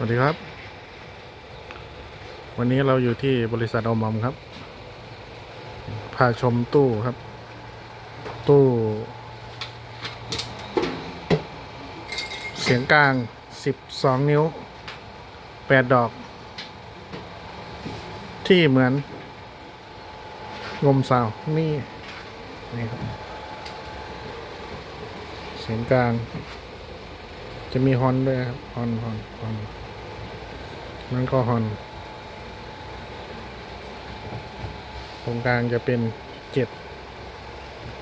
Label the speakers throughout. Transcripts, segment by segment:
Speaker 1: สวัสดีครับ วันนี้เราอยู่ที่บริษัทอมอมครับ พาชมตู้ครับ ตู้ เสียงกลาง 12 นิ้ว 8 ดอก ที่เหมือน งมสาว นี่ นี่ครับ เสียงกลาง จะมีฮอนด้วยครับฮอนฮอนฮอน นั่นก็ฮอน ตรงกลางจะเป็นเจ็ด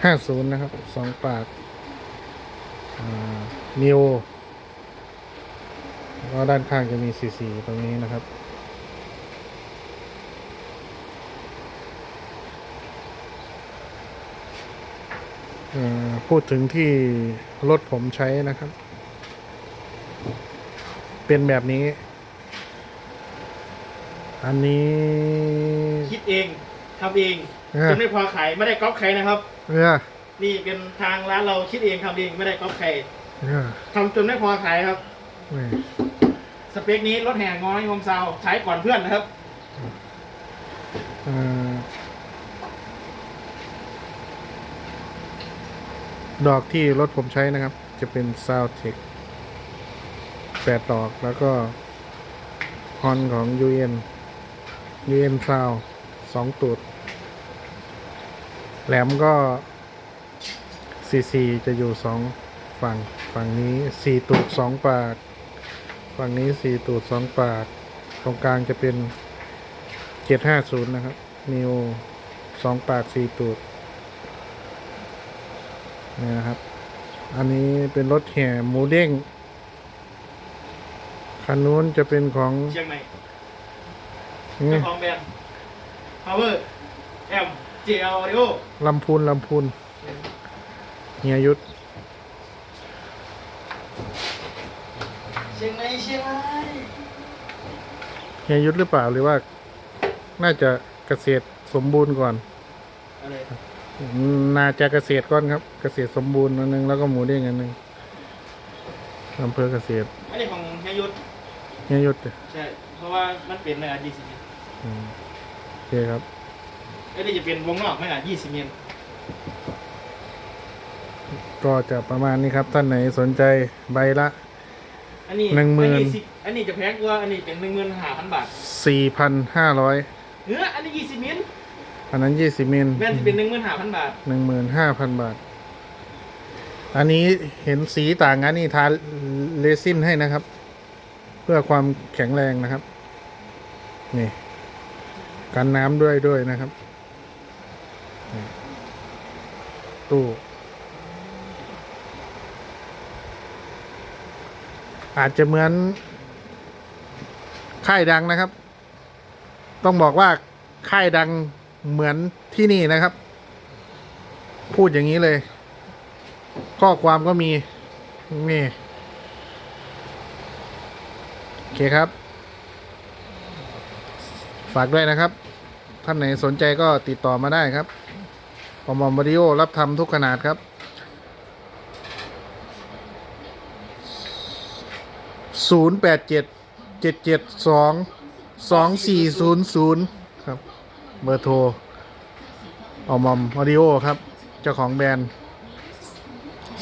Speaker 1: ห้าศูนย์นะครับสองปากนิวแล้วก็ด้านข้างจะมีสีสีตรงนี้นะครับ พูดถึงที่รถผมใช้นะครับ เป็นแบบนี้ อันนี้
Speaker 2: คิดเองทำเอง
Speaker 1: เออ
Speaker 2: จนไม่พอขายไม่ได้ก๊อปใครนะครับ
Speaker 1: เนี่ย
Speaker 2: นี่เป็นทางร้านเราคิดเองทำเองไม่ได้ก๊อปใคร
Speaker 1: เนี่ย
Speaker 2: ทำจนไม่พอขายครับ
Speaker 1: นี่
Speaker 2: สเปคนี้รถแห่งอยงมซาวใช้ก่อนเพื่อนนะครับ
Speaker 1: เอ่อดอกที่รถผมใช้นะครับ จะเป็น s o u n d t e c h 8ดอกแล้วก็ฮอนของ UN UN Sound 2ตูด แหลมก็ CC จะอยู่สองฝั่ง ฝั่งนี้4ตูด2ปาก ฝั่งนี้4ตูด2ปาก ตรงกลางจะเป็น750นย์นะครับ นิวสองปากสี่ตูดนี่นะครับ อันนี้เป็นรถแห่หมูเด้งคันนู้นจะเป็นของ
Speaker 2: เชียงใหม่ เจ้าของแบรนด์ power M JL Audio
Speaker 1: ลำพูนลำพูนเฮียยุทธ
Speaker 2: เชียงใหม่เชียงใหม่
Speaker 1: เฮียยุทธหรือเปล่าหรือว่า น่าจะเกษตรสมบูรณ์ก่อน
Speaker 2: อะไร
Speaker 1: น่าจะเกษตรก่อนครับ เกษตรสมบูรณ์อันหนึงแล้วก็หมูเด้งอันหนึงอำเภอเกษตร
Speaker 2: อันนี้ของเฮียยุทธ
Speaker 1: เฮียยุทธ
Speaker 2: ใช่ เพราะว่ามันเป็นไม่อาจ20เมตร
Speaker 1: อืมโอเคครับ
Speaker 2: อันนี้จะเป็นวงนอกไม่อาจ20เมตร
Speaker 1: ก็จะประมาณนี้ครับ ท่านไหนสนใจใบละ
Speaker 2: อันนี้
Speaker 1: หนึ่งหมื่น
Speaker 2: อัสิอันนี้จะแพงกว่าอันนี้เป็น15,000บาท
Speaker 1: 4,500
Speaker 2: เนื้ออันนี้20เมตร
Speaker 1: อันนั้น 20มิล
Speaker 2: แม่นจะเป็น15,000บาท
Speaker 1: 15,000 บาท อันนี้เห็นสีต่างกันนี่ทาเลซินให้นะครับ เพื่อความแข็งแรงนะครับ นี่ กันน้ำด้วยด้วยนะครับ ตู้ อาจจะเหมือน ค่ายดังนะครับ ต้องบอกว่าค่ายดังเหมือนที่นี่นะครับ พูดอย่างนี้เลย ข้อความก็มี นี่ โอเคครับ ฝากด้วยนะครับ ท่านไหนสนใจก็ติดต่อมาได้ครับปอมอมวิดีโอรับทำทุกขนาดครับศูนย์แปดเจ็ดเจ็ดเจ็ดสองสองสี่ศูนย์ศูนย์ครับเบอร์โทรออมอมออดิโอครับ เจ้าของแบรนด์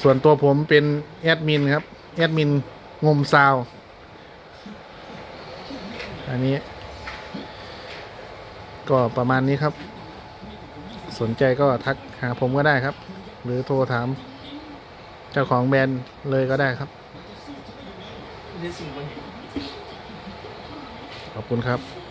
Speaker 1: ส่วนตัวผมเป็นแอดมินครับ แอดมินงมซาว อันนี้ ก็ประมาณนี้ครับ สนใจก็ทักหาผมก็ได้ครับ หรือโทรถาม เจ้าของแบรนด์เลยก็ได้ครับ ขอบคุณครับ